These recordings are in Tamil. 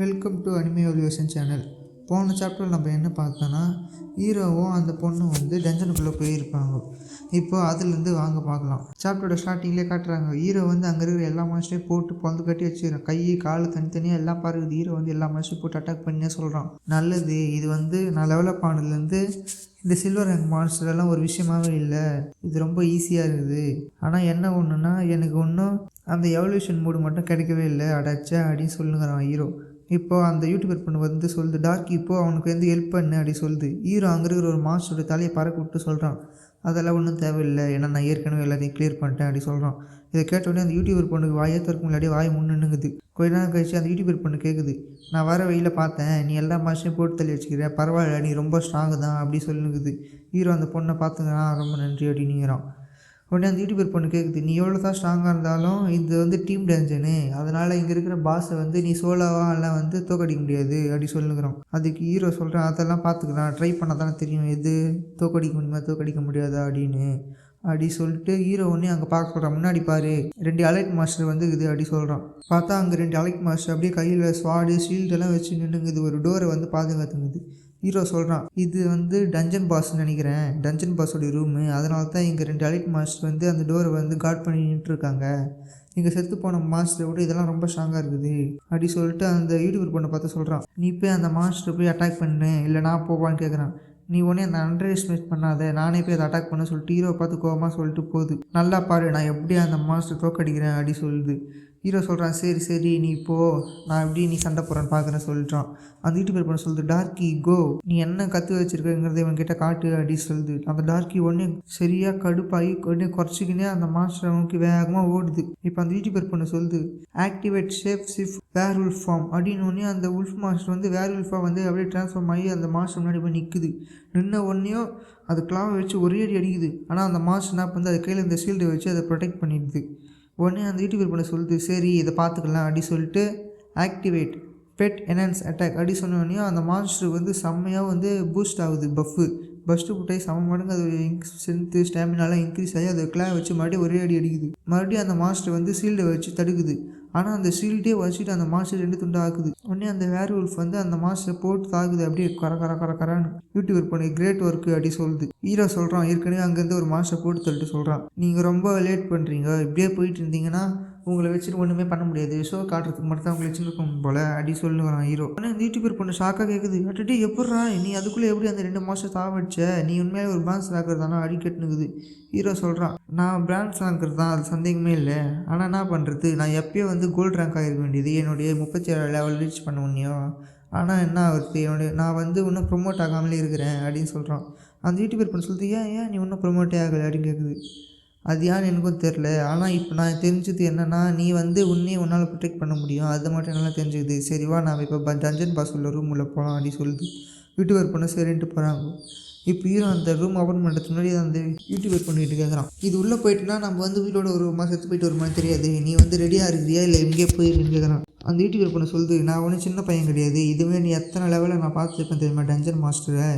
வெல்கம் டு அனிமே ஒலியோசன் சேனல் போன சாப்டரில் நம்ம என்ன பார்த்தோன்னா ஹீரோவும் அந்த பொண்ணும் வந்து டஞ்சனுக்குள்ளே போயிருப்பாங்க. இப்போ அதுலேருந்து வாங்க பார்க்கலாம். சாப்டரோட ஸ்டார்டிங்லேயே காட்டுறாங்க. ஹீரோ வந்து அங்கே இருக்கிற எல்லா மாஸ்டரையும் போட்டு பொந்து கட்டி வச்சுக்கிறான். கை கால் தனித்தனியாக எல்லாம் பாருக்குது ஹீரோ வந்து எல்லா மாஸ்டரையும் போட்டு அட்டாக் பண்ணியே சொல்கிறான் நல்லது. இது வந்து நான் டெவலப் ஆனதுலேருந்து இந்த சில்வர் ரேங்க் மான்ஸ்டர்லாம் ஒரு விஷயமாவே இல்லை. இது ரொம்ப ஈஸியாக இருக்குது. ஆனால் என்ன ஒன்றுனா எனக்கு ஒன்றும் அந்த எவல்யூஷன் மூடு மட்டும் கிடைக்கவே இல்லை. அடைச்சா அப்படின்னு சொல்லுங்கிறான் ஹீரோ இப்போ அந்த யூடியூபர் பொண்ணு வந்து சொல்லுது டார்க் இப்போ அவனுக்கு வந்து ஹெல்ப் பண்ணு அப்படி சொல்லுது. ஹீரோ அங்கே இருக்கிற ஒரு மாஸ்டரோட தலையை பறக்க விட்டு சொல்கிறான் அதெல்லாம் ஒன்றும் தேவையில்லை ஏன்னா நான் ஏற்கனவே எல்லாத்தையும் கிளியர் பண்ணிட்டேன் அப்படி சொல்கிறான் இதை கேட்ட உடனே அந்த யூடியூபர் பொண்ணுக்கு வாயே திறக்க முன்னாடி வாய் முன்னுங்குது கொஞ்ச நேரம் கழிச்சு அந்த யூடியூபர் பொண்ணு கேட்குது நான் வர வெயில பார்த்தேன் நீ எல்லா மாஸ்டரையும் போட்டு தள்ளி வச்சுக்கிற பரவாயில்ல நீ ரொம்ப ஸ்ட்ராங்கு தான் அப்படி சொல்லுங்குது ஹீரோ அந்த பொண்ணை பார்த்துங்கிறான் ரொம்ப நன்றி அப்படின்னுங்கிறான் உடனே அந்த யூடியூபர் பொண்ணு கேட்குது நீ எவ்வளோ தான் ஸ்ட்ராங்காக இருந்தாலும் இது வந்து டீம் டேஞ்சனு அதனால் இங்கே இருக்கிற பாஸை வந்து நீ சோலோவாக எல்லாம் வந்து தோக்கடிக்க முடியாது அப்படி சொல்லுங்கிறோம் அதுக்கு ஹீரோ சொல்கிறேன் அதெல்லாம் பார்த்துக்கலாம் ட்ரை பண்ணால் தானே தெரியும் எது தோக்கடிக்க முடியுமா தோக்கடிக்க முடியாதா? அப்படின்னு. அப்படி சொல்லிட்டு ஹீரோ ஒன்றே அங்கே பார்க்க சொல்கிறான் முன்னாடி பாரு ரெண்டு அலைட் மாஸ்டர் வந்து இது அப்படி சொல்கிறான் பார்த்தா அங்கே ரெண்டு அலைட் மாஸ்டர் அப்படியே கையில் ஸ்வாடு ஷீல்டெல்லாம் வச்சு நின்றுங்குது ஒரு டோரை வந்து பாதுகாத்துங்குது ஹீரோ சொல்கிறான் இது வந்து டஞ்சன் பாஸ்ன்னு நினைக்கிறேன். டஞ்சன் பாஸோடைய ரூமு அதனால தான் இங்கே ரெண்டு அலைட் மாஸ்டர் வந்து அந்த டோரை வந்து கார்ட் பண்ணி நின்றுருக்காங்க இங்கே செத்து போன மாஸ்டரை விட இதெல்லாம் ரொம்ப ஸ்ட்ராங்காக இருக்குது. அப்படி சொல்லிட்டு அந்த யூடியூபர் பொண்ணை பார்த்து சொல்கிறான் நீ போய் அந்த மாஸ்டரை போய் அட்டாக் பண்ணு. இல்லை நான் போவான்னு கேட்குறான் நீ உடனே அந்த அண்டர் எஸ்டிமேட் பண்ணாத. நானே போய் அதை அட்டாக் பண்ண. சொல்லிட்டு ஹீரோ பார்த்து கோபமாக சொல்லிட்டு போகுது. நல்லா பாரு நான் எப்படி அந்த மாஸ்டர் தோக்கடிக்கிறேன். அப்படி சொல்லுது. ஹீரோ சொல்கிறான் சரி சரி நீ போ. நான் எப்படி நீ சண்டை போகிறேன்னு பார்க்குறேன் சொல்லிட்டான். அந்த யூடியூபர் பண்ண சொல்லுது டார்க்கி கோ. நீ என்ன கற்று வச்சிருக்கங்கிறத இவன் கிட்ட காட்டு அப்படின்னு சொல்லுது. அந்த டார்க்கி உடனே சரியாக கடுப்பாகி உடனே குறைச்சிக்கினே அந்த மாஸ்டர் நோக்கி வேகமாக ஓடுது. இப்போ அந்த யூடியூபர் பண்ண சொல்லுது activate shape shift werewolf form அப்படின்னு உடனே அந்த உல்ஃப் மாஸ்டர் வந்து வேர் உல்ஃபாக வந்து அப்படியே ட்ரான்ஸ்ஃபார்ம் ஆகி அந்த மாஸ்டர் முன்னாடி போய் நிற்குது நின்ன உடனேயும் அது கிளாவை வச்சு ஒரே அடி அடிக்குது. ஆனால் அந்த மாஸ்டர் என்ன வந்து அது கையில் இந்த ஷீல்டை வச்சு அதை ப்ரொடெக்ட் பண்ணிடுது. உடனே அந்த யூடியூப் பண்ண சொல்லுது சரி இதை பார்த்துக்கலாம் அப்படி சொல்லிட்டு ஆக்டிவேட் பெட் என்ஹான்ஸ் அட்டாக் அப்படி சொன்னோடனே அந்த மான்ஸ்டர் வந்து செம்மையாக வந்து பூஸ்ட் ஆகுது பஃப்பு பஸ்ட்டு புட்டாய் சம மடங்கு அது ஸ்ட்ரென்த்து ஸ்டாமினாலாம் இன்க்ரீஸ் ஆகி அதை கிளா வச்சு மறுபடியும் ஒரே அடி அடிக்குது. மறுபடியும் அந்த மாஸ்டர் வந்து சீல்டை வச்சு தடுக்குது. ஆனால் அந்த ஷீல்டே வச்சுட்டு அந்த மாஸ்டர் ரெண்டு துண்டு ஆக்குது. உடனே அந்த வேர் உல்ஃப் வந்து அந்த மாஸ்டரை போட்டு தாக்குது. அப்படியே கர கர கர கரான்னு யூடியூபர் பண்ணி கிரேட் ஒர்க்கு அப்படி சொல்லுது. ஹீரோ சொல்கிறான் ஏற்கனவே அங்கேருந்து ஒரு மாஸ்டர் போட்டு தள்ளிட்டு சொல்கிறான் நீங்கள் ரொம்ப லேட் பண்ணுறீங்க இப்படியே போயிட்டு இருந்தீங்கன்னா உங்களை வச்சுட்டு ஒன்றுமே பண்ண முடியாது. ஷோ காட்டுறதுக்கு மட்டும் தான் உங்களை வச்சுருக்கோம் போல. அப்படி சொல்லுவான் ஹீரோ ஆனால் இந்த யூடியூபர் பொண்ணு ஷாக்காக கேட்குது அட்டே எப்பட்றா நீ அதுக்குள்ளே எப்படி அந்த ரெண்டு மாதம் சாவடிச்ச? நீ உண்மையிலே ஒரு பிரான்ஸ் ஆக்கிறது தானே? அடி கட்டுனுக்குது. ஹீரோ சொல்கிறான் நான் பிரான்ஸ் ஆக்கிறது தான் அது சந்தேகமே இல்லை. ஆனால் என்ன பண்ணுறது நான் எப்பயோ வந்து கோல்டு ரேங்க் ஆகிருக்க வேண்டியது. என்னுடைய முப்பத்தி ஏழு லெவல் ரீச் பண்ண முடியும். ஆனால் என்ன ஆகுது என்னுடைய நான் வந்து இன்னும் ப்ரொமோட் ஆகாமலே இருக்கிறேன் அப்படின்னு சொல்கிறான் அந்த யூடியூபர் பண்ண சொல்லுது ஏன் ஏன் நீ இன்னும் ப்ரொமோட்டே ஆகலை? அப்படின்னு கேட்குது அது ஏன்னு எனக்கும் தெரில ஆனால் இப்போ நான் தெரிஞ்சது என்னென்னா நீ வந்து உன்னையே உன்னால் ப்ரொடெக்ட் பண்ண முடியும். அதை மட்டும் என்னால் தெரிஞ்சுக்குது சரி வா நான் இப்போ டஞ்சன் பாஸ் உள்ள ரூம் உள்ளே போகலாம் அப்படின்னு சொல்லுது யூடியூபர் பொண்ணு சரின்ட்டு போகிறாங்க இப்போ ஹீரோ அந்த ரூம் ஓப்பன் பண்ணுறதுக்கு முன்னாடி அந்த யூடியூபர் பண்ணிட்டு கேட்குறான் இது உள்ளே போயிட்டுனா நம்ம வந்து வீட்டோட ஒரு மாதத்து போயிட்டு ஒரு தெரியாது. நீ வந்து ரெடியாக இருக்கிறியா இல்லை எங்கேயே போயிருன்னு கேட்குறான் அந்த யூடியூபர் பொண்ணு சொல்லுது நான் ஒன்றும் சின்ன பையன் கிடையாது. இதுவே நீ எத்தனை லெவலில் நான் பார்த்துருப்பேன் தெரியுமா டஞ்சன் மாஸ்டரை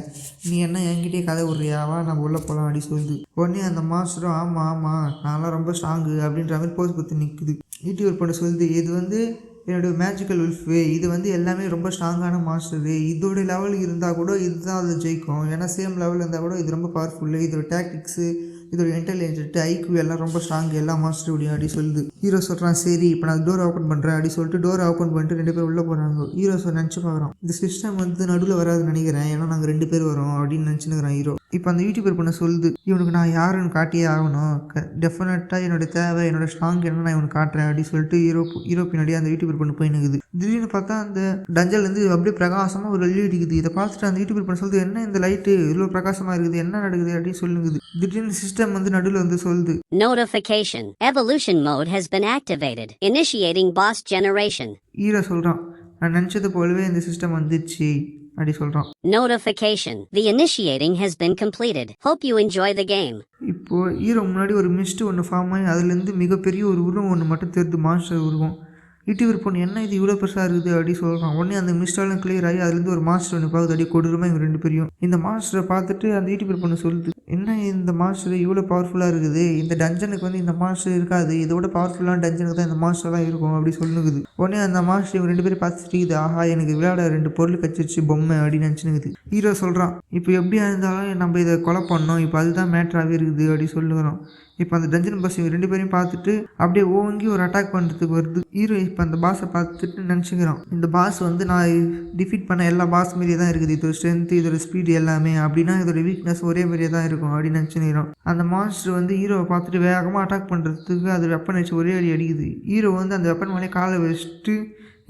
நீ என்ன என்கிட்டயே கதை விட்றியாவா நம்ம உள்ளே போகலாம் அப்படி சொல்லுது. உடனே அந்த மாஸ்டரும் ஆமாம் ஆமாம் நான்லாம் ரொம்ப ஸ்ட்ராங்கு அப்படின்ற மாதிரி போஸ் கொடுத்து நிற்குது யூடியூபர் பொண்ணு சொல்லுது இது வந்து என்னோடய மேஜிக்கல் உல்ஃபு இது வந்து எல்லாமே ரொம்ப ஸ்ட்ராங்கான மாஸ்டரு இதோட லெவல் இருந்தால் கூட இதுதான் அது ஜெயிக்கும். ஏன்னா சேம் லெவல் இருந்தால் கூட இது ரொம்ப பவர்ஃபுல்லு இதோட டேக்டிக்ஸு இதோட இன்டெலிஜென்ட் ஐக்யூ எல்லாம் ரொம்ப ஸ்ட்ராங் எல்லா மாஸ்டர் முடியும் அப்படி சொல்லுது. ஹீரோ சொல்கிறான் சரி இப்போ நான் டோர் ஓப்பன் பண்ணுறேன் அப்படி சொல்லிட்டு டோர் ஓப்பன் பண்ணிட்டு ரெண்டு பேர் உள்ளே போகிறாங்க ஹீரோ சொல் நினச்சி பார்க்குறோம் இந்த சிஸ்டம் வந்து நடுவில் வராதுன்னு நினைக்கிறேன் ஏன்னா நாங்கள் ரெண்டு பேர் வரோம் அப்படின்னு நினச்சினுக்கிறேன் ஹீரோ இப்போ அந்த யூடியூபர் பண்ண சொல்லுது இவனுக்கு நான் யாருன்னு காட்டியே ஆகணும். டெஃபினட்டாக என்னோட தேவை என்னோட ஸ்ட்ராங் என்ன நான் இவனுக்கு காட்டுறேன் அப்படின்னு சொல்லிட்டு ஹீரோ ஹீரோ பின்னாடி அந்த யூடியூபர் பண்ண போயினுக்குது திடீர்னு பார்த்தா அந்த டஞ்சல்லேருந்து அப்படியே பிரகாசமாக ஒரு வெள்ளி அடிக்குது. இதை பார்த்துட்டு அந்த யூடியூபர் பண்ண சொல்லுது என்ன இந்த லைட்டு இவ்வளோ பிரகாசமாக இருக்குது என்ன நடக்குது? அப்படின்னு சொல்லுங்குது திடீர்னு சிஸ்டம் வந்து நடுவில் வந்து சொல்லுது Notification. Evolution mode has been activated. Initiating boss generation. Hero சொல்கிறான் நான் நினச்சது போலவே இந்த சிஸ்டம் வந்துச்சு அப்படி சொல்கிறான் Notification. The initiating has been completed. Hope you enjoy the game. இப்போது ஹீரோ முன்னாடி ஒரு மிஸ்ட் ஒன்று ஃபார்ம் ஆகி அதுலேருந்து மிகப்பெரிய ஒரு உருவம் ஒன்று மட்டும் தெரியுது மாஸ்டர் உருவம் யூடியூபர் பொண்ணு என்ன இது? இவ்வளோ பெருசாக இருக்குது? அப்படி சொல்கிறான் உடனே அந்த மிஸ்டாலும் கிளியர் ஆகி அதுலேருந்து ஒரு மாஸ்டர் ஒன்று பார்க்குது. அப்படியே கொடூரமாக இவங்க ரெண்டு பேரையும். இந்த மாஸ்டரை பார்த்துட்டு அந்த யூடியூபர் பொண்ணு சொல்லுது. என்ன இந்த மாஸ்டர் இவ்வளோ பவர்ஃபுல்லாக இருக்குது. இந்த டஞ்சனுக்கு வந்து இந்த மாஸ்டர் இருக்காது. இதோட பவர்ஃபுல்லான டஞ்சனுக்கு தான் இந்த மாஸ்டர்லாம் இருக்கும். அப்படி சொல்லுங்குது. உடனே அந்த மாஸ்டர் இவங்க ரெண்டு பேரும் பார்த்துட்டு ஆஹா எனக்கு விளையாட ரெண்டு பொருள் கச்சிருச்சு பொம்மை அப்படின்னு நினச்சினுக்குது ஹீரோ சொல்கிறான் இப்போ எப்படியா இருந்தாலும் நம்ம இதை கொலை பண்ணோம். இப்போ அதுதான் மேட்ராகவே இருக்குது. அப்படி சொல்லுகிறோம் இப்போ அந்த டஞ்சன் பாஸ் இவங்க ரெண்டு பேரையும் பார்த்துட்டு அப்படியே ஓங்கி ஒரு அட்டாக் பண்ணுறதுக்கு வருது. ஹீரோ இப்போ அந்த பாஸை பார்த்துட்டு நினச்சிக்கிறான். இந்த பாஸ் வந்து நான் டிஃபீட் பண்ண எல்லா பாஸ் மாரியே தான் இருக்குது. இதோட ஸ்ட்ரென்த் இதோட ஸ்பீடு எல்லாமே அப்படின்னா இதோட வீக்னஸ் ஒரே மாதிரியே தான் இருக்கும் அப்படின்னு நினச்சிக்கிறோம் அந்த மான்ஸ்டர் வந்து ஹீரோவை பார்த்துட்டு வேகமாக அட்டாக் பண்ணுறதுக்கு அது வெப்பன் வச்சு ஒரே அடி அடிக்குது. ஹீரோ வந்து அந்த வெப்பன் மேலே காலை வச்சுட்டு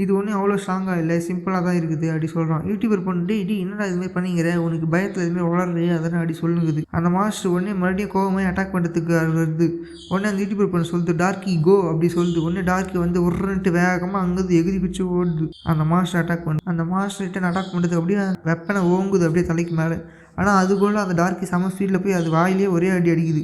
இது ஒன்றும் அவ்வளோ ஸ்ட்ராங்காக இல்லை சிம்பிளாக தான் இருக்குது அப்படி சொல்கிறான் யூடியூபர் பண்ணிட்டு இடி என்னடா இதுமாதிரி பண்ணிக்கிற? உனக்கு பயத்தில் இதுமாதிரி வளருது அதெல்லாம் அப்படி சொல்லுங்குது. அந்த மாஸ்டர் உடனே மறுபடியும் கோவமாக அட்டாக் பண்ணுறதுக்கு வருது. உடனே அந்த யூடியூபர் பண்ண சொல்லுது டார்க்கி கோ அப்படி சொல்லுது. உடனே டார்க்கி வந்து உருன்ட்டு வேகமாக அங்கேருந்து எகுதி பிடிச்சி ஓடுது. அந்த மாஸ்டர் அட்டாக் பண்ணு அந்த மாஸ்டர்கிட்ட அட்டாக் பண்ணுறது அப்படியே வெப்பனை ஓங்குது அப்படியே தலைக்கு மேலே. ஆனால் அதுக்குள்ள அந்த டார்க்கி செம ஸ்பீடில் போய் அது வாயிலே ஒரே அடி அடிக்குது.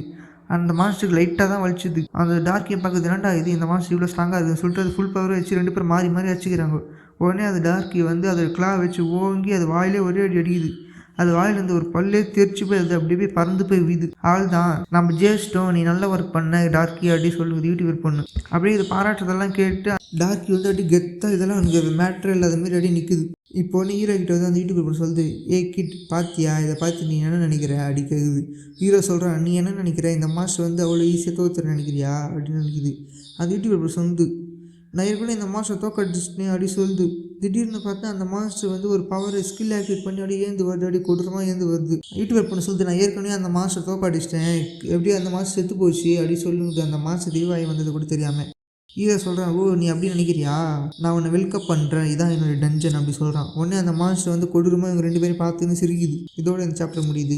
அந்த மாஸ்டருக்கு லைட்டாக தான் வலிச்சுது. அந்த டார்க்கையும் பார்க்குறது என்னடா இது? இந்த மாஸ்டர் இவ்வளோ ஸ்ட்ராங்காக இருக்குன்னு சொல்லிட்டு அது ஃபுல் பவர் வச்சு ரெண்டு பேரும் மாறி மாறி வச்சுக்கிறாங்க உடனே அது டார்க்கி வந்து அதை கிளா வச்சு ஓங்கி அது வாயிலே ஒரே அடி அடிக்குது. அது வாயிலேருந்து ஒரு பல்லே தெரிச்சு போய் அது அப்படியே போய் பறந்து போய் விது ஆள் தான். நம்ம ஜெயிச்சிட்டோம் நீ நல்ல ஒர்க் பண்ண டார்க்கி அப்படி சொல்லுவது யூடியூபர் பொண்ணு. அப்படியே இது பாராட்டுறதெல்லாம் கேட்டு டார்க்கி வந்து அப்படியே கெத்தாக இதெல்லாம் எனக்கு மேட்ரு இல்லாத மாதிரி அப்படியே நிற்குது இப்போ வந்து ஹீரோ கிட்ட வந்து அந்த யூடியூபர் சொல்லுது ஏ கிட் பாத்தியா? இதை பார்த்து நீ என்ன நினைக்கிற? அப்படி கேட்குது ஹீரோ சொல்கிறான் நீ என்ன நினைக்கிற? இந்த மாஸ்டர் வந்து அவ்வளோ ஈஸியாக தோத்துற நினைக்கிறியா? அப்படின்னு நினைக்குது. அந்த யூடியூபர் சொல்லுது. நான் ஏற்கனவே இந்த மாஸ்டர் தோக்கடிச்சிட்டேன் அப்படி சொல்லுது. திடீர்னு பார்த்தா அந்த மாஸ்டர் வந்து ஒரு பவர் ஸ்கில் ஆக்டிவேட் பண்ணி அப்படியே ஏந்து வருது அப்படியே கொடூரமாக ஏந்து வருது. யூடியூபர் பண்ண சொல்லுது. நான் ஏற்கனவே அந்த மாஸ்டர் தோக்கடிச்சிட்டேன் எப்படி அந்த மாஸ்டர் செத்து போச்சு அப்படி சொல்லுது. அந்த மாஸ்டர் தீவாயி வந்தது கூட தெரியாமல் ஹீரோ சொல்கிறான் ஓ நீ அப்படி நினைக்கிறியா? நான் உன்னை வெல்கப் பண்ணுறேன் இதான் என்னோட டஞ்சன் அப்படி சொல்கிறான் உடனே அந்த மாஸ்டர் வந்து கொடூரமாக இவங்க ரெண்டு பேரும் பார்த்துன்னு சிரிக்குது. இதோட இந்த சாப்டர் முடியுது.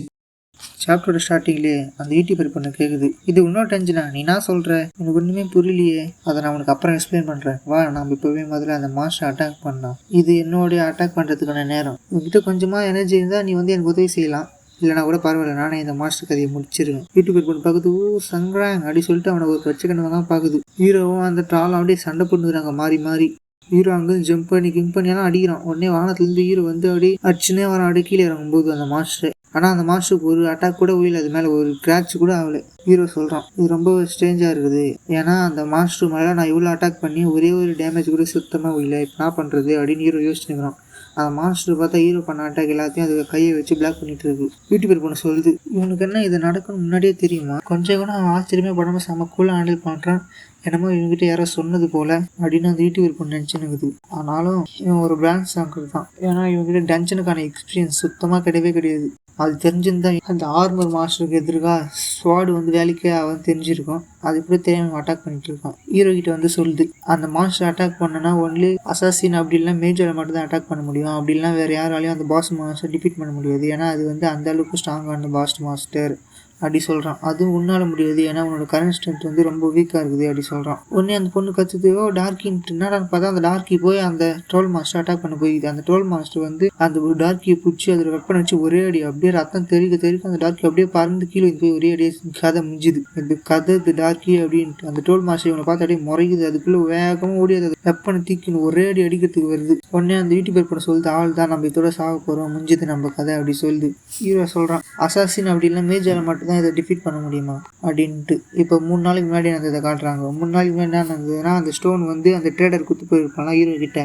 சாப்டரோட ஸ்டார்டிங்லேயே அந்த யூடியூபர் பொண்ணு கேட்குது இது இன்னொரு டென்ஷனா நீ நான் சொல்கிற எனக்கு ஒன்றுமே புரியலையே. அதை நான் உனக்கு அப்புறம் எக்ஸ்பிளைன் பண்ணுறேன் வா நம்ம இப்போவே முதல்ல அந்த மாஸ்டர் அட்டாக் பண்ணலாம். இது என்னுடைய அட்டாக் பண்ணுறதுக்கான நேரம். உங்ககிட்ட கொஞ்சமாக எனர்ஜி இருந்தால் நீ வந்து எனக்கு உதவி செய்யலாம். இல்லைனா கூட பரவாயில்ல நானே இந்த மாஸ்டர் கதையை முடிச்சிருவேன். யூடியூபர் பொண்ணு பார்க்குது ஓ சங்கராங் அப்படின்னு சொல்லிட்டு அவனை ஒரு கட்சி கண்ணமாக பார்க்குது. ஹீரோவும் அந்த ட்ராலும் அப்படியே சண்டை பண்ணுறாங்க மாறி மாறி. ஹீரோ அங்கே ஜம்ப் பண்ணி கிங் பண்ணி எல்லாம் அடிக்கிறான். உடனே வானத்துலேருந்து ஹீரோ வந்து அப்படியே அடிச்சுனே வரான் அப்படியே கீழே இறங்கும்போது அந்த மாஸ்டர் ஆனால் அந்த மாஸ்டருக்கு ஒரு அட்டாக் கூட உயில அது மேலே ஒரு கிராச் கூட ஆகலை. ஹீரோ சொல்கிறான் இது ரொம்ப ஸ்ட்ரேஞ்சாக இருக்குது. ஏன்னா அந்த மாஸ்டர் மேலே நான் இவ்வளோ அட்டாக் பண்ணி ஒரே ஒரு டேமேஜ் கூட சுத்தமாக உயில இப்போ என்ன பண்ணுறது அப்படின்னு ஹீரோ யோசிச்சுக்கிறான் அந்த மாஸ்டர் பார்த்தா ஹீரோ பண்ண அட்டாக் எல்லாத்தையும் அது கையை வச்சு பிளாக் பண்ணிட்டு இருக்கு. யூடியூபர் பொண்ணு சொல்லுது இவனுக்கு என்ன இது நடக்கணும் முன்னாடியே தெரியுமா? கொஞ்சம் கூட அவன் ஆச்சரியமே படாமல் செம கூலாக ஹேண்டில் பண்ணுறான் என்னமோ இவங்ககிட்ட யாரோ சொன்னது போல அப்படின்னு அந்த யூடியூபர் பொண்ணு நினச்சினுக்குது ஆனாலும் இவன் ஒரு பிரான்ச் சாங்கர் தான். ஏன்னா இவங்ககிட்ட டென்ஷனுக்கான எக்ஸ்பீரியன்ஸ் சுத்தமாக கிடையவே கிடையாது. அது தெரிஞ்சிருந்தா அந்த ஆர்மர் மாஸ்டருக்கு எதிர்க்கா ஸ்வாடு வந்து வேலைக்கே அவன் தெரிஞ்சிருக்கும். அது இப்படி தெரியாம அட்டாக் பண்ணிட்டு இருக்கான். ஹீரோ கிட்ட வந்து சொல்லுது அந்த மாஸ்டர் அட்டாக் பண்ணனா ஒன்லி அசாசின் அப்படி இல்லைனா மேஜரை மட்டும் தான் அட்டாக் பண்ண முடியும். அப்படிலாம் வேற யாராலையும் அந்த பாஸ் மாஸ்டர் டிஃபீட் பண்ண முடியாது. ஏன்னா அது வந்து அந்த அளவுக்கு ஸ்ட்ராங்கான பாஸ் மாஸ்டர் அப்படி சொல்கிறான் அதுவும் உன்னால் முடியாது. ஏன்னா உன்னோட கரண்ட் ஸ்ட்ரென்த் வந்து ரொம்ப வீக்காக இருக்குது அப்படி சொல்கிறான் உடனே அந்த பொண்ணு கத்துது ஓ டார்க்கின்ட்டு என்னடான்னு பார்த்தா அந்த டார்க்கி போய் அந்த ட்ரோல் மாஸ்டர் அட்டாக் பண்ண போயிடுது அந்த ட்ரோல் மாஸ்டர் வந்து அந்த ஒரு டார்க்கியை பிடிச்சி அதில் வெப்பன் வச்சு ஒரே அடி அப்படியே ரத்தம் தெறிக்க தெறிக்க அந்த டார்க்கி அப்படியே பறந்து கீழே போய் ஒரே அடியே கதை முடிஞ்சுது இந்த கதை இது டார்க்கி அப்படின்ட்டு அந்த ட்ரோல் மாஸ்டர் இவனை பார்த்து அப்படியே முறையுது. அதுக்குள்ளே வேகமாக ஓடி அது வெப்பனை தீக்கின்னு ஒரே அடி அடிக்கிறதுக்கு வருது. உடனே அந்த யூடியூபர் பண்ண சொல்லுது ஆள் தான் நம்ம இதோட சாக போகிறோம் முடிஞ்சது நம்ம கதை அப்படி சொல்லுது. ஹீரோ சொல்கிறான் அசாசின் அப்படி இல்லை மேஜரை மட்டும் தான் இதை டிஃபீட் பண்ண முடியுமா? அப்படின்ட்டு. இப்போ மூணு நாளைக்கு முன்னாடி அந்த இதை காட்டுறாங்க. மூணு நாளைக்கு முன்னாடி என்ன நடந்ததுன்னா அந்த ஸ்டோன் வந்து அந்த ட்ரேடர் குத்து போயிருப்பாங்க ஹீரோ கிட்ட.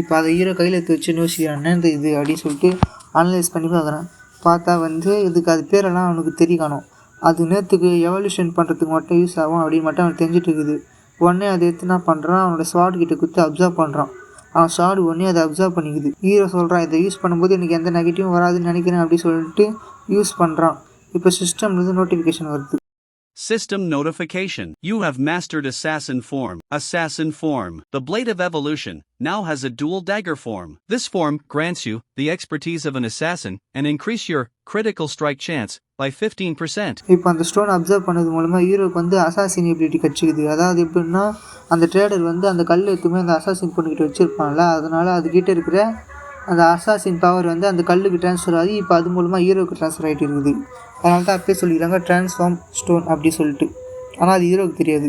இப்போ அதை ஹீரோ கையில் எடுத்து வச்சு யோசிக்கிறான் என்ன இந்த இது? அப்படின்னு சொல்லிட்டு அனலைஸ் பண்ணி பார்க்குறான். பார்த்தா வந்து இதுக்கு அது பேரெல்லாம் அவனுக்கு தெரிய காணும் அது நேற்றுக்கு எவல்யூஷன் பண்ணுறதுக்கு மட்டும் யூஸ் ஆகும் அப்படின்னு மட்டும் அவனுக்கு தெரிஞ்சுட்டு இருக்குது உடனே அதை எடுத்து என்ன பண்ணுறான் அவனோட ஸ்வாட் கிட்ட குத்து அப்சர்வ் பண்ணுறான் அவன் ஷாடு உடனே அதை அப்சர்வ் பண்ணிக்குது. ஹீரோ சொல்கிறான் இதை யூஸ் பண்ணும்போது எனக்கு எந்த நெகட்டிவும் வராதுன்னு நினைக்கிறேன் அப்படி சொல்லிட்டு யூஸ் பண்ணுறான் இப்போ சிஸ்டம்லேருந்து நோட்டிஃபிகேஷன் வருது System notification. You have mastered Assassin form. Assassin form. The Blade of Evolution now has a dual dagger form. This form grants you the expertise of an assassin and increase your critical strike chance by 15%. இப்போ அந்த ஸ்டோன் அப்சர்வ் பண்ணது மூலமாக ஹீரோக்கு வந்து அசாசின் எபிலிட்டி கிடச்சிக்குது அதாவது எப்படின்னா அந்த ட்ரேடர் வந்து அந்த கல் எத்துமே அந்த அசாசின் பொண்ணுக்கிட்ட வச்சுருப்பான்ல அதனால் அதுக்கிட்ட இருக்கிற அந்த அசாசின் பவர் வந்து அந்த கல்லுக்கு ட்ரான்ஸ்ஃபர் ஆகி இப்போ அது மூலமாக ஹீரோக்கு ட்ரான்ஸ்ஃபர் ஆகிட்டு இருக்குது அதனால தான் அப்பயே சொல்லிக்கிறாங்க ட்ரான்ஸ்ஃபார்ம் ஸ்டோன் அப்படி சொல்லிட்டு. ஆனால் அது ஹீரோக்கு தெரியாது.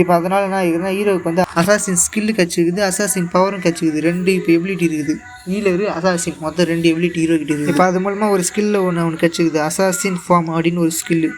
இப்போ அதனால் என்ன ஆகுதுன்னா ஹீரோவுக்கு வந்து அசாசின் ஸ்கில்லு கிடச்சிக்குது அசாசின் பவரும் கிடச்சிக்குது ரெண்டு இப்போ எபிலிட்டி இருக்குது. ஹீலரு அசாசின் மொத்தம் ரெண்டு எபிலிட்டி ஹீரோ கிட்ட இருக்குது. இப்போ அது மூலமாக ஒரு ஸ்கில்ல ஒன்று அவனுக்கு கிடச்சிக்குது அசாசின் ஃபார்ம் அப்படின்னு ஒரு ஸ்கில்லு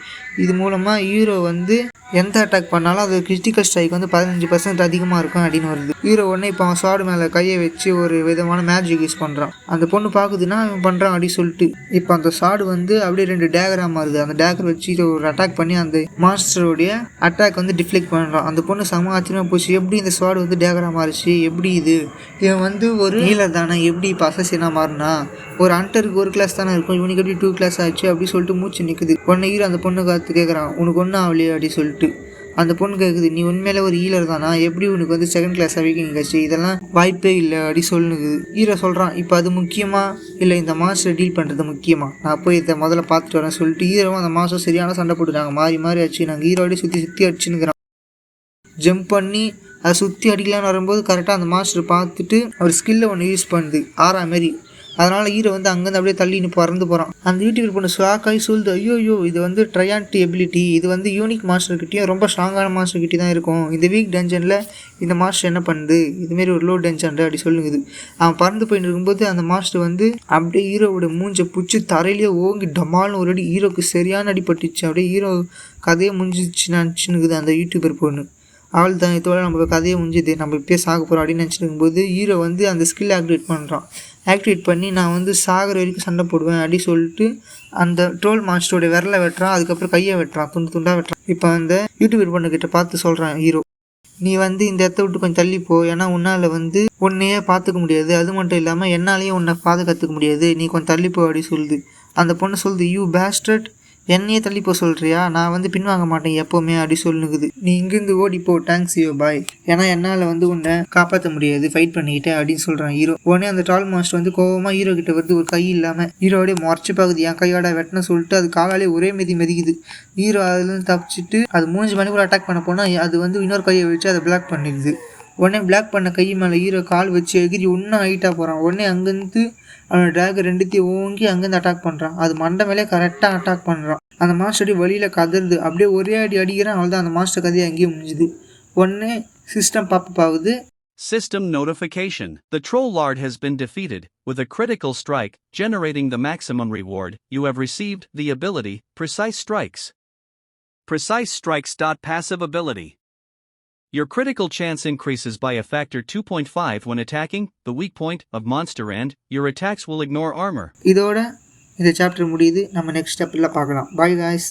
இது மூலமாக ஹீரோ வந்து எந்த அட்டாக் பண்ணாலும் அது கிரிட்டிக்கல் ஸ்ட்ரைக் வந்து பதினஞ்சு பர்சன்ட் அதிகமாக இருக்கும் அப்படின்னு வருது. ஹீரோ ஒன்று இப்போ அவன் சாடு மேலே கையை வச்சு ஒரு விதமான மேஜிக் யூஸ் பண்ணுறான் அந்த பொண்ணு பார்க்குதுன்னா அவன் பண்ணுறான் அப்படின்னு சொல்லிட்டு. இப்போ அந்த சாடு வந்து அப்படியே ரெண்டு டேகராக மாறுது அந்த டேகர் வச்சு இதை ஒரு அட்டாக் பண்ணி அந்த மாஸ்டருடைய அட்டாக் வந்து டிஃப்ளெக்ட் பண்ணுறான் அந்த பொண்ணு செம ஆச்சரியமாக போச்சு. எப்படி இந்த ஸ்வாடு வந்து டேகரா மாறுச்சு? எப்படி இது? இவன் வந்து ஒரு ஹீலர் தானே? எப்படி இப்போ அசசினா மாறினா? ஒரு அண்டருக்கு ஒரு கிளாஸ் தானே இருக்கும். இவனுக்கு எப்படி டூ கிளாஸ் ஆச்சு? அப்படி சொல்லிட்டு மூச்சு நிற்குது உடனே ஹீரோ அந்த பொண்ணு காத்து கேட்குறான் உனக்கு ஒன்றும் ஆகலையே அப்படி சொல்லிட்டு. அந்த பொண்ணு கேட்குது நீ உண்மையில ஒரு ஹீலர் தானா? எப்படி உனக்கு வந்து செகண்ட் கிளாஸ் அவைக்கிங் கட்சி இதெல்லாம் வாய்ப்பே இல்லை அப்படி சொல்லுது. ஹீரோ சொல்கிறான் இப்போ அது முக்கியமா? இல்லை இந்த மாஸ்டர் டீல் பண்ணுறது முக்கியமா? நான் போய் இதை முதல்ல பார்த்துட்டு வரேன் சொல்லிட்டு ஹீரோவும் அந்த மாதம் சரியான சண்டை போட்டுட்டாங்க. மாறி மாறி ஆச்சு. நாங்கள் ஈரோடய சுற்றி சுற்றி அடிச்சுன்னு ஜம்ப் பண்ணி அதை சுற்றி அடிக்கலான்னு வரும்போது கரெக்டாக அந்த மாஸ்டர் பார்த்துட்டு அவர் ஸ்கில்லை ஒன்று யூஸ் பண்ணுது ஆறா மாரி. அதனால் ஹீரோ வந்து அங்கேருந்து அப்படியே தள்ளின்னு பறந்து போகிறான் அந்த யூடியூபர் பொண்ணு ஷாக்காகி சொல்லுது ஐயோ ஐயோ இது வந்து ட்ரையான்டி எபிலிட்டி இது வந்து யூனிக் மாஸ்டர்கிட்டையும் ரொம்ப ஸ்ட்ராங்கான மாஸ்டர்கிட்டே தான் இருக்கும். இந்த வீக் டென்ஷனில் இந்த மாஸ்டர் என்ன பண்ணுது? இதுமாரி ஒரு லோ டென்ஷன் அப்படி சொல்லுங்குது. அவன் பறந்து போயிட்டு இருக்கும்போது அந்த மாஸ்டர் வந்து அப்படியே ஹீரோவோட மூஞ்சை பிடிச்சி தரையிலேயே ஓங்கி டமால்னு ஒரு அடி ஹீரோக்கு சரியான அடிபட்டுச்சு. அப்படியே ஹீரோ கதையே முடிஞ்சிச்சு நினச்சினுக்குது அந்த யூடியூபர் பொண்ணு. அவள் தான் இதோட நம்ம கதையை முடிஞ்சுது. நம்ம இப்பயே சாக போகிறோம் அப்படின்னு நினச்சிட்டு போது ஹீரோ வந்து அந்த ஸ்கில் ஆக்டிவேட் பண்ணுறான் ஆக்டிவேட் பண்ணி நான் வந்து சாகிற வரைக்கும் சண்டை போடுவேன் அப்படி சொல்லிட்டு அந்த ட்ரோல் மாஸ்டரோட விரலை வெட்டுறான். அதுக்கப்புறம் கையை வெட்டுறான். துண்டு துண்டாக வெட்டுறான். இப்போ அந்த யூடியூப் பொண்ணுக்கிட்ட பார்த்து சொல்கிறான் ஹீரோ நீ வந்து இந்த இடத்த விட்டு கொஞ்சம் தள்ளி போ. ஏன்னா உன்னால் வந்து உன்னையே பார்த்துக்க முடியாது. அது மட்டும் இல்லாமல் என்னாலேயும் உன்னை பாதுகாத்துக்க முடியாது. நீ கொஞ்சம் தள்ளி போ அப்படி சொல்லுது. அந்த பொண்ணு சொல்லுது யூ பேஸ்டட் என்னையே தள்ளி போ சொல்கிறியா நான் வந்து பின்வாங்க மாட்டேன் எப்போவுமே அப்படி சொல்லுங்குது நீ இங்கேருந்து ஓடிப்போ தேங்க்ஸ் யூ பாய் ஏன்னா என்னால் வந்து உன்னை காப்பாற்ற முடியாது ஃபைட் பண்ணிக்கிட்டே அப்படின்னு சொல்கிறான் ஹீரோ. உடனே அந்த டால் மாஸ்டர் வந்து கோவமாக ஹீரோ கிட்ட வந்து ஒரு கை இல்லாமல் ஹீரோடைய முறைச்சி பார்க்குது என் கையோட வெட்டணும் சொல்லிட்டு அது காலாலே ஒரே மிதி மிதிக்குது. ஹீரோ அதுலேருந்து தப்பிச்சிட்டு அது மூஞ்சி மணிக்குள்ள அட்டாக் பண்ண போனால் அது வந்து இன்னொரு கையை வச்சு அதை பிளாக் பண்ணிடுது. உடனே பிளாக் பண்ண கை மேலே ஹீரோ கால் வச்சு எகிரி ஒன்றும் ஹைட்டாக போகிறான் உடனே அங்கேருந்து அவனோட ட்ராக் ரெண்டுத்தையும் ஓங்கி அங்கேருந்து அட்டாக் பண்ணுறான் அது மண்டை மேலே கரெக்டாக அட்டாக் பண்ணுறான் அந்த மாஸ்டர் அடி வழியில் கதறுது அப்படியே ஒரே அடி அடிக்கிறான் தான் அந்த மாஸ்டர் கதையை அங்கேயே முடிஞ்சுது உடனே சிஸ்டம் பாப்பப் ஆகுது System notification. The Troll lard has been defeated. With a critical strike, generating the maximum reward, you have received the ability Precise Strikes. Precise Strikes. Passive ability. Your critical chance increases by a factor 2.5 when attacking the weak point of monster and your attacks will ignore armor. இதோட இந்த சாப்டர் முடியுது நம்ம நெக்ஸ்ட் சாப்டரில் பார்க்கலாம் பாய் காய்ஸ்